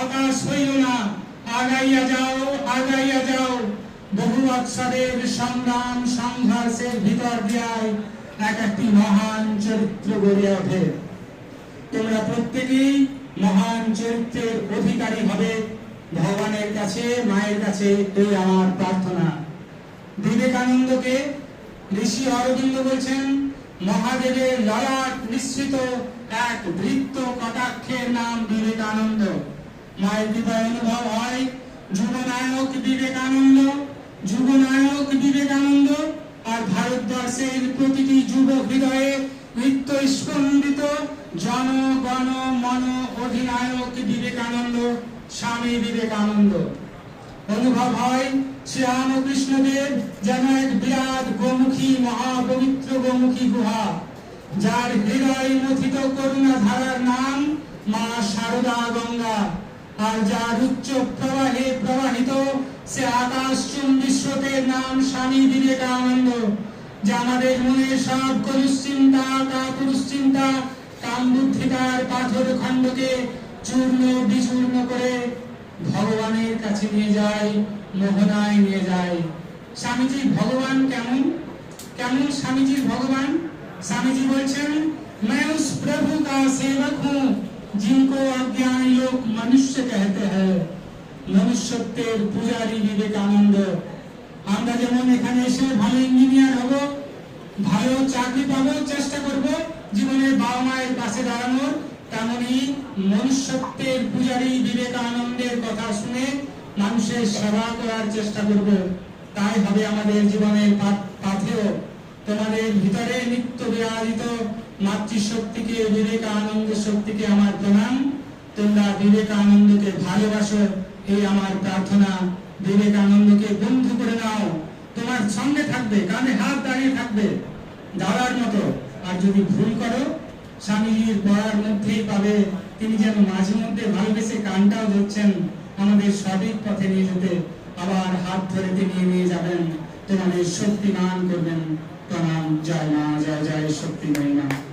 হতাশ হইও না, আগাইয়া যাও আগাইয়া যাও। বহু বৎসরের সংগ্রাম সংঘর্ষের ভিতর দিয়ায় এক একটি মহান চরিত্র গড়ে ওঠে। তোমরা প্রত্যেকেই মহান চরিত্রের অধিকারী হবে। ভগবানের কাছে, মায়ের কাছে এই আমার প্রার্থনা। বিবেকানন্দকে ঋষি অরবিন্দ বলছেন, মহাদেবের ললাট নিঃসৃত এক হৃদয় অনুভব হয়। যুবনায়ক বিবেকানন্দ যুবনায়ক বিবেকানন্দ আর ভারতবর্ষের প্রতিটি যুব হৃদয়ে নিত্য জনগণ মন অধিনায়ক বিবেকানন্দ, স্বামী বিবেকানন্দ। অনুভব হয় শ্রীরামকৃষ্ণদেব যেন এক বিরাট গোমুখী, মহাপবিত্র গোমুখী গুহা, যার হৃদয় মথিত করুণা ধারার নাম মা শারদা গঙ্গা। আর যার উচ্চ প্রবাহে প্রবাহিত সে আকাশ চুম্বী স্রোতের নাম স্বামী বিবেকানন্দ যা আমাদের মনে সব কলুষ চিন্তা কাপুরুষ চিন্তা কাম বুদ্ধিতার পাথর খণ্ডকে চূর্ণ বিচূর্ণ করে ভগবানের কাছে নিয়ে যায় মোহনায় নিয়ে যায় স্বামীজি ভগবান কেমন কেমন স্বামীজির ভগবান স্বামীজি বলছেন मैं उस प्रभु का सेवक हूँ जिनको अज्ञान लोग मनुष्य कहते हैं মনুষ্যত্বের পূজারী বিবেকানন্দ আমরা যেমন এখানে এসে ভালো ইঞ্জিনিয়ার হব ভালো চাকরি পাবো চেষ্টা করব জীবনের বাবা মায়ের পাশে দাঁড়ানোর তেমনি মনুষ্যত্বের পূজারী বিবেকানন্দের কথা শুনে মানুষের সেবা করার চেষ্টা করব তাই হবে আমাদের জীবনের পা- পাথেও তোমাদের ভিতরে নিত্য বিরাজিত মাতৃশক্তিকে বিবেকানন্দ শক্তিকে আমার প্রণাম। তোমরা বিবেকানন্দকে ভালোবাসো, এই আমার প্রার্থনা। বিবেকানন্দকে বন্ধু করে নাও। তোমার সঙ্গে থাকবে, কানে হাত দাঁড়িয়ে থাকবে দাঁড়ার মতো। আর যদি ভুল করো, স্বামীজির পড়ার মধ্যেই পাবে। তিনি যেন মাঝে মধ্যে ভালোবেসে কানটাও ধরছেন, আমাদের সঠিক পথে নিয়ে যেতে। আবার হাত ধরে তিনি নিয়ে যাবেন। তোমাদের শক্তিমান করবেন। প্রণাম। জয় মা, জয় জয়, শক্তি মহিমা।